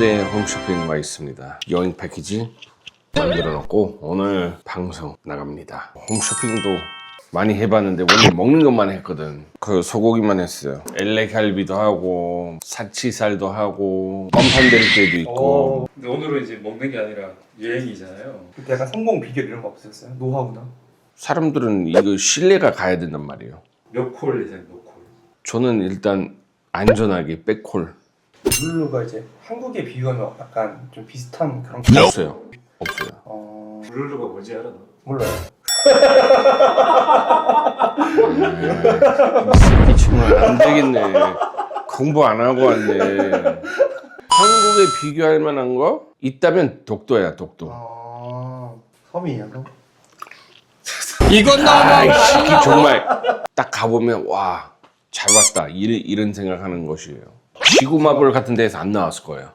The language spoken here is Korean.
네, 홈쇼핑 와 있습니다. 여행 패키지 만들어 놓고 오늘 방송 나갑니다. 홈쇼핑도 많이 해봤는데 원래 먹는 것만 했거든. 그 소고기만 했어요. 엘레 갈비도 하고 사치살도 하고 뻔판 될 때도 있고 근데 오늘은 이제 먹는 게 아니라 여행이잖아요. 그때 약간 성공 비결 이런 거 없으셨어요? 노하우나? 사람들은 이거 신뢰가 가야 된단 말이에요. 몇콜 예상 몇 콜? 저는 일단 안전하게 백콜 블루가 이제 한국에 비유하면 약간 좀 비슷한 그런 게 없어요. 없어요. 어... 블루가 뭔지 알아? 너? 몰라요 새끼 치면 안 되겠네. 공부 안 하고 왔네. 한국에 비교할 만한 거 있다면 독도야 독도. 아... 섬이에요 그럼? 이건 아, 이 새끼 정말 딱 가보면 와 잘 왔다 이런, 이런 생각하는 것이에요. 지구마블 같은 데서 안 나왔을 거예요.